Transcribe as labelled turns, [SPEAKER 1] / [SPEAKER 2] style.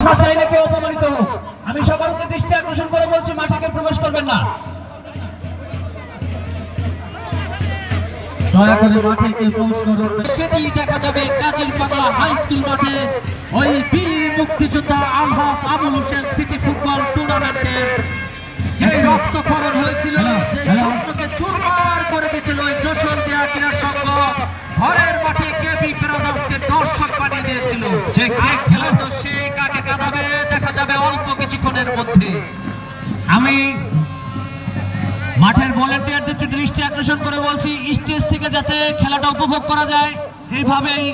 [SPEAKER 1] আমরা চাই না কেউ অপমানিত হোক। আমি সকলকে দৃষ্টি আকর্ষণ করে বলছি মাঠে প্রবেশ করবেন না।
[SPEAKER 2] দয়া করে মাঠে কেউ প্রবেশ করুন
[SPEAKER 3] সেটি দেখা যাবে কাজীর পাগলা হাই স্কুল মাঠে। ওই বীর মুক্তিযোদ্ধা আলহাজ আবুল হোসেন সিটি ফুটবল টুর্নামেন্টে যে রক্তক্ষরণ হয়েছিল যে স্বপ্নকে চুরমার করে দিয়েছিল ওই যশোর দেয়া ক্রীড়া সংঘ। ঘরের মাঠে কেবি ব্রাদার্সকে দর্শক বানিয়ে দিয়েছিল।
[SPEAKER 2] ঠিক।
[SPEAKER 3] খেলা তো কিছুক্ষণের মধ্যে।
[SPEAKER 1] আমি মাঠের ভলেন্টিয়ারদের একটু দৃষ্টি আকর্ষণ করে বলছি, স্টেজ থেকে যাতে খেলাটা উপভোগ করা যায়, এইভাবেই